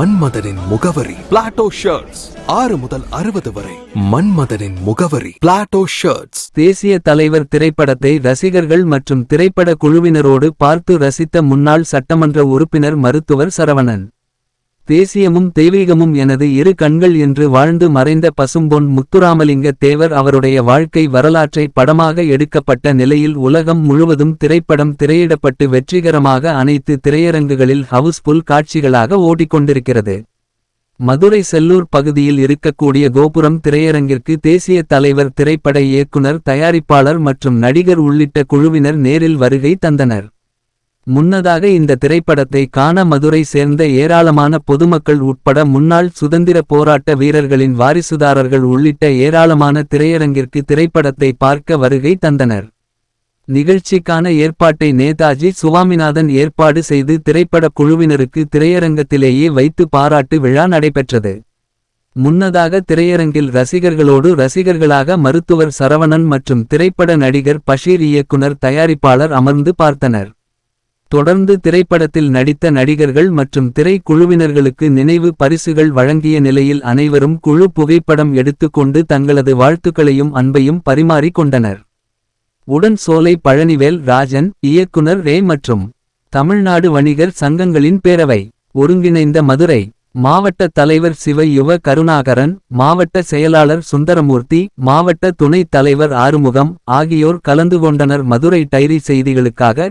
மன்மதனின் முகவரி Plato shirts ஆறு முதல் அறுபது வரை மன்மதனின் முகவரி பிளாட்டோ ஷர்ட்ஸ் தேசிய தலைவர் திரைப்படத்தை ரசிகர்கள் மற்றும் திரைப்பட குழுவினரோடு பார்த்து ரசித்த முன்னாள் சட்டமன்ற உறுப்பினர் மருத்துவர் சரவணன். தேசியமும் தெய்வீகமும் எனது இரு கண்கள் என்று வாழ்ந்து மறைந்த பசும்பொன் முத்துராமலிங்க தேவர் அவருடைய வாழ்க்கை வரலாற்றை படமாக எடுக்கப்பட்ட நிலையில் உலகம் முழுவதும் திரைப்படம் திரையிடப்பட்டு வெற்றிகரமாக அனைத்து திரையரங்குகளில் ஹவுஸ்ஃபுல் காட்சிகளாக ஓடிக்கொண்டிருக்கிறது. மதுரை செல்லூர் பகுதியில் இருக்கக்கூடிய கோபுரம் திரையரங்கிற்கு தேசிய தலைவர் திரைப்பட இயக்குனர் தயாரிப்பாளர் மற்றும் நடிகர் உள்ளிட்ட குழுவினர் நேரில் வருகை தந்தனர். முன்னதாக இந்த திரைப்படத்தை காண மதுரை சேர்ந்த ஏராளமான பொதுமக்கள் உட்பட முன்னாள் சுதந்திர போராட்ட வீரர்களின் வாரிசுதாரர்கள் உள்ளிட்ட ஏராளமான திரையரங்கிற்கு திரைப்படத்தை பார்க்க வருகை தந்தனர். நிகழ்ச்சிக்கான ஏற்பாட்டை நேதாஜி சுவாமிநாதன் ஏற்பாடு செய்து திரைப்படக் குழுவினருக்கு திரையரங்கத்திலேயே வைத்து பாராட்டு விழா நடைபெற்றது. முன்னதாக திரையரங்கில் ரசிகர்களோடு ரசிகர்களாக மருத்துவர் சரவணன் மற்றும் திரைப்பட நடிகர் பஷீர் இயக்குனர் தயாரிப்பாளர் அமர்ந்து பார்த்தனர். தொடர்ந்து திரைப்படத்தில் நடித்த நடிகர்கள் மற்றும் திரைக்குழுவினர்களுக்கு நினைவு பரிசுகள் வழங்கிய நிலையில் அனைவரும் குழு புகைப்படம் எடுத்துக்கொண்டு தங்களது வாழ்த்துக்களையும் அன்பையும் பரிமாறிக் கொண்டனர். உடன் சோலை பழனிவேல் ராஜன் இயக்குனர் ரே மற்றும் தமிழ்நாடு வணிகர் சங்கங்களின் பேரவை ஒருங்கிணைந்த மதுரை மாவட்ட தலைவர் சிவ யுவ கருணாகரன் மாவட்ட செயலாளர் சுந்தரமூர்த்தி மாவட்ட துணைத் தலைவர் ஆறுமுகம் ஆகியோர் கலந்து கொண்டனர். மதுரை டைரி செய்திகளுக்காக